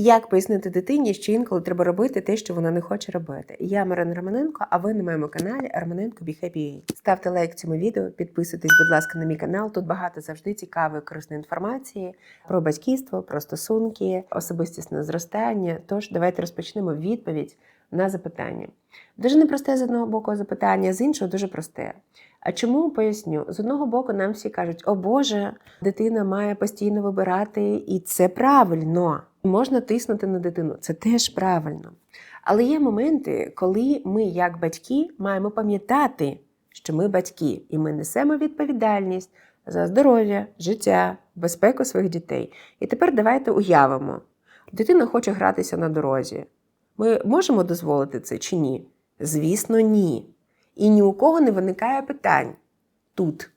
Як пояснити дитині, що інколи треба робити те, що вона не хоче робити. Я Марина Романенко, а ви на моєму каналі Романенко Be Happy. Ставте лайк цьому відео, підписуйтесь, будь ласка, на мій канал. Тут багато завжди цікавої корисної інформації про батьківство, про стосунки, особистісне зростання. Тож давайте розпочнемо відповідь на запитання. Дуже непросте з одного боку запитання, з іншого дуже просте. А чому поясню? З одного боку, нам всі кажуть, о Боже, дитина має постійно вибирати, і це правильно. Можна тиснути на дитину, це теж правильно. Але є моменти, коли ми, як батьки, маємо пам'ятати, що ми батьки, і ми несемо відповідальність за здоров'я, життя, безпеку своїх дітей. І тепер давайте уявимо: дитина хоче гратися на дорозі. Ми можемо дозволити це чи ні? Звісно, ні. І ні у кого не виникає питань тут.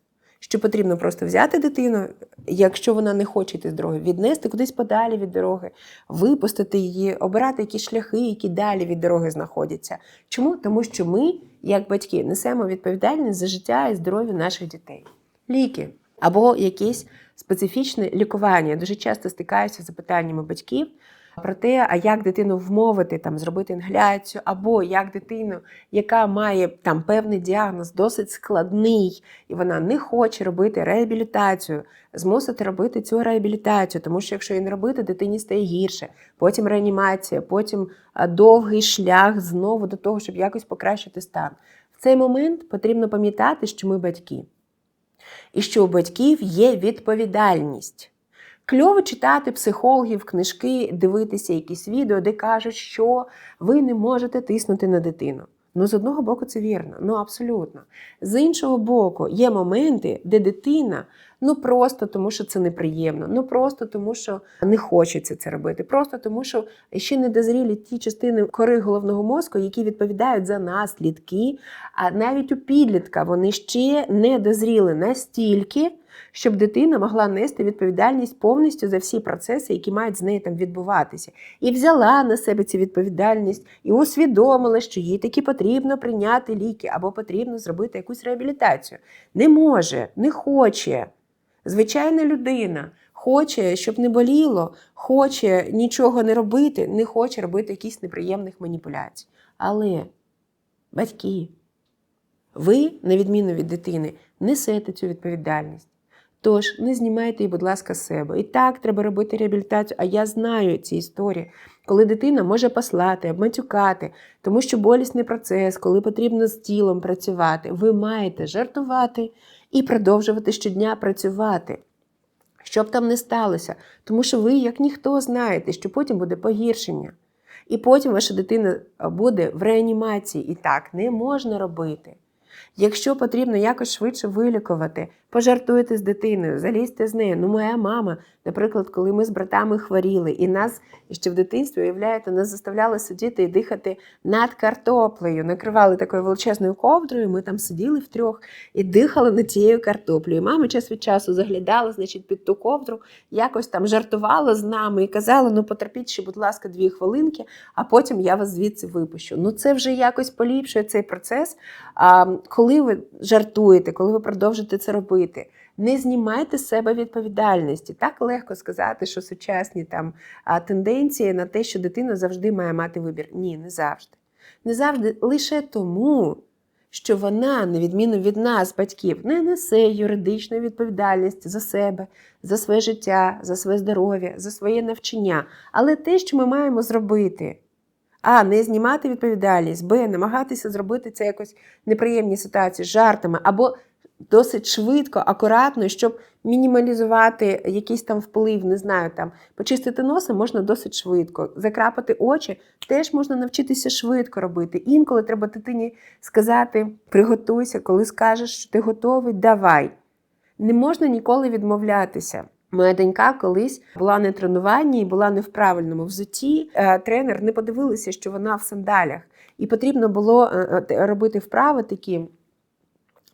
Що потрібно просто взяти дитину, якщо вона не хоче йти з дороги, віднести кудись подалі від дороги, випустити її, обирати якісь шляхи, які далі від дороги знаходяться. Чому? Тому що ми, як батьки, несемо відповідальність за життя і здоров'я наших дітей. Ліки або якесь специфічне лікування. Я дуже часто стикаюся з запитаннями батьків про те, а як дитину вмовити там зробити інгаляцію, або як дитину, яка має там певний діагноз, досить складний, і вона не хоче робити реабілітацію, змусити робити цю реабілітацію, тому що якщо її не робити, дитині стає гірше. Потім реанімація, потім довгий шлях знову до того, щоб якось покращити стан. В цей момент потрібно пам'ятати, що ми батьки, і що у батьків є відповідальність. Кльово читати психологів, книжки, дивитися якісь відео, де кажуть, що ви не можете тиснути на дитину. Ну, з одного боку, це вірно, ну абсолютно. З іншого боку, є моменти, де дитина ну просто тому, що це неприємно, ну просто тому, що не хочеться це робити, просто тому, що ще не дозрілі ті частини кори головного мозку, які відповідають за наслідки. А навіть у підлітка вони ще не дозріли настільки щоб дитина могла нести відповідальність повністю за всі процеси, які мають з нею там відбуватися, і взяла на себе цю відповідальність, і усвідомила, що їй таки потрібно прийняти ліки або потрібно зробити якусь реабілітацію. Не може, не хоче. Звичайна людина хоче, щоб не боліло, хоче нічого не робити, не хоче робити якісь неприємних маніпуляцій. Але батьки, ви, на відміну від дитини, несете цю відповідальність. Тож не знімайте її, будь ласка, з себе. І так треба робити реабілітацію. А я знаю ці історії, коли дитина може послати, обматюкати, тому що болісний процес, коли потрібно з тілом працювати, ви маєте жартувати і продовжувати щодня працювати. Що б там не сталося, тому що ви, як ніхто, знаєте, що потім буде погіршення. І потім ваша дитина буде в реанімації. І так не можна робити. Якщо потрібно якось швидше вилікувати, пожартуйте з дитиною, залізьте з нею. Ну, моя мама, наприклад, коли ми з братами хворіли, і нас ще в дитинстві, уявляєте, нас заставляли сидіти і дихати над картоплею. Накривали такою величезною ковдрою, ми там сиділи втрьох і дихали над цією картоплею. Мама час від часу заглядала, значить, під ту ковдру, якось там жартувала з нами і казала: ну потерпіть ще, будь ласка, дві хвилинки, а потім я вас звідси випущу. Ну, це вже якось поліпшує цей процес. А, Коли ви жартуєте, коли ви продовжите це робити. Не знімайте з себе відповідальності. Так легко сказати, що сучасні там тенденції на те, що дитина завжди має мати вибір. Ні, не завжди. Не завжди лише тому, що вона, на відміну від нас, батьків, не несе юридичної відповідальності за себе, за своє життя, за своє здоров'я, за своє навчання. Але те, що ми маємо зробити. А, не знімати відповідальність, Б, намагатися зробити це якось неприємні ситуації жартами, або досить швидко, акуратно, щоб мінімалізувати якийсь там вплив, не знаю, там почистити носа можна досить швидко. Закрапати очі теж можна навчитися швидко робити. Інколи треба дитині сказати: приготуйся, коли скажеш, що ти готовий, давай. Не можна ніколи відмовлятися. Моя донька колись була на тренуванні і була не в правильному взутті. Тренер не подивилися, що вона в сандалях, і потрібно було робити вправи такі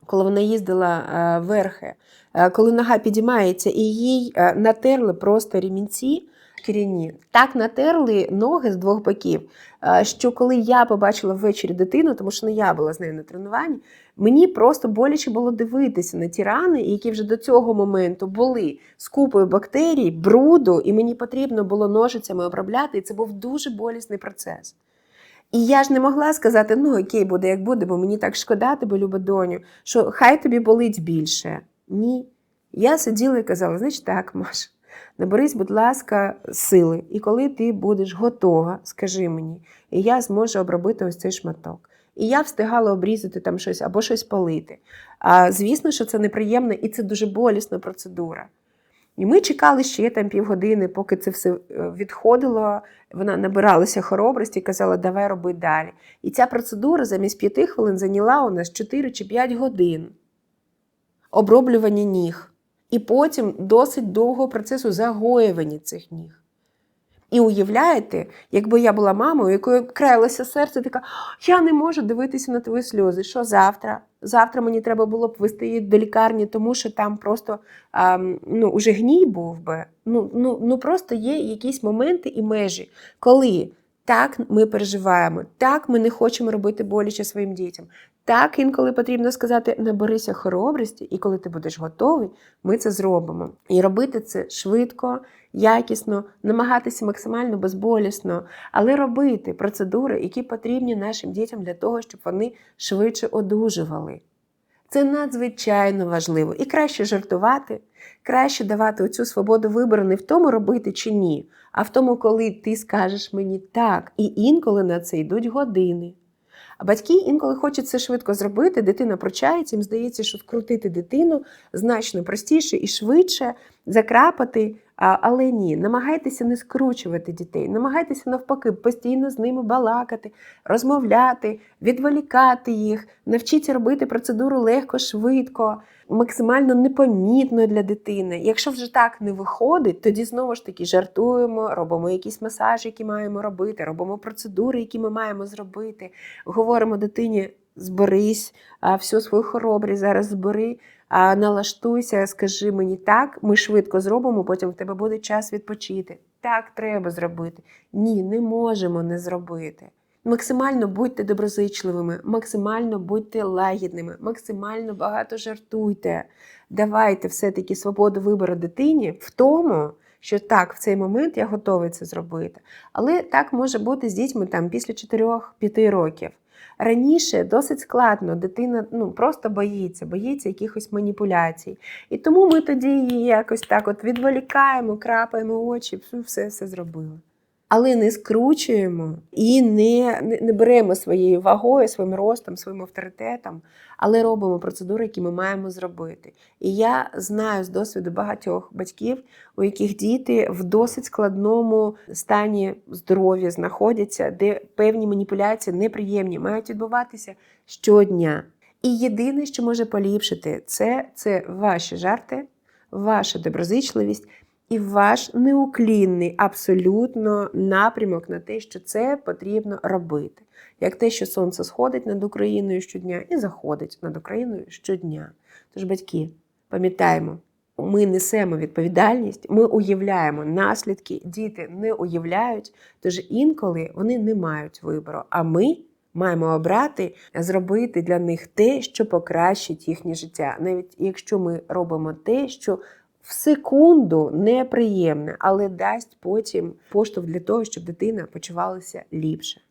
коли вона їздила е, верхи, е, коли нога підіймається, і їй е, натерли просто ремінці, шкіряні. Так натерли ноги з двох боків. е, Що коли я побачила ввечері дитину, тому що не я була з нею на тренуванні, мені просто боляче було дивитися на ті рани, які вже до цього моменту були з купою бактерій, бруду, і мені потрібно було ножицями обробляти, і це був дуже болісний процес. І я ж не могла сказати, ну окей, буде як буде, бо мені так шкода тебе, люба доню, що хай тобі болить більше. Ні. Я сиділа і казала: значить так, Маш, наберись, будь ласка, сили. І коли ти будеш готова, скажи мені, і я зможу обробити ось цей шматок. І я встигала обрізати там щось або щось полити. А звісно, що це неприємно і це дуже болісна процедура. І ми чекали ще там півгодини, поки це все е, відходило. Вона набиралася хоробрості і казала, давай роби далі. І ця процедура замість п'яти хвилин зайняла у нас 4 чи 5 годин оброблювання ніг. І потім досить довгого процесу загоювання цих ніг. І уявляєте, якби я була мамою, якою краялося серце, така я не можу дивитися на твої сльози. Що завтра? Завтра мені треба було б вести її до лікарні, тому що там просто а, ну, уже гній був би. Ну, ну, ну просто є якісь моменти і межі, коли так ми переживаємо, так ми не хочемо робити боляче своїм дітям. Так, інколи потрібно сказати, наберися хоробрості, і коли ти будеш готовий, ми це зробимо. І робити це швидко, якісно, намагатися максимально безболісно, але робити процедури, які потрібні нашим дітям для того, щоб вони швидше одужували. Це надзвичайно важливо. І краще жартувати, краще давати оцю свободу вибору не в тому робити чи ні, а в тому, коли ти скажеш мені так. І інколи на це йдуть години. А батьки інколи хочуть це швидко зробити, дитина прочається, їм здається, що вкрутити дитину значно простіше і швидше, закрапати. Але ні, намагайтеся не скручувати дітей, намагайтеся навпаки постійно з ними балакати, розмовляти, відволікати їх, навчіться робити процедуру легко, швидко, максимально непомітно для дитини. Якщо вже так не виходить, тоді знову ж таки жартуємо, робимо якісь масажі, які маємо робити, робимо процедури, які ми маємо зробити. Говоримо дитині: зберись, всю свою хоробрість зараз збери. Налаштуйся, скажи мені так, ми швидко зробимо, потім в тебе буде час відпочити. Так треба зробити. Ні, не можемо не зробити. Максимально будьте доброзичливими, максимально будьте лагідними, максимально багато жартуйте. Давайте все-таки свободу вибору дитині в тому, що так, в цей момент я готовий це зробити. Але так може бути з дітьми там після 4-5 років. Раніше досить складно, дитина ну, просто боїться, боїться якихось маніпуляцій. І тому ми тоді її якось так от відволікаємо, крапаємо очі, все, все зробили. Але не скручуємо і не, не, беремо своєю вагою, своїм ростом, своїм авторитетом, але робимо процедури, які ми маємо зробити. І я знаю з досвіду багатьох батьків, у яких діти в досить складному стані здоров'я знаходяться, де певні маніпуляції неприємні мають відбуватися щодня. І єдине, що може поліпшити, це, це ваші жарти, ваша доброзичливість і ваш неуклінний абсолютно напрямок на те, що це потрібно робити. Як те, що сонце сходить над Україною щодня і заходить над Україною щодня. Тож, батьки, пам'ятаємо, ми несемо відповідальність, ми уявляємо наслідки, діти не уявляють, тож інколи вони не мають вибору. А ми маємо обрати, зробити для них те, що покращить їхнє життя, навіть якщо ми робимо те, що в секунду неприємне, але дасть потім поштовх для того, щоб дитина почувалася ліпше.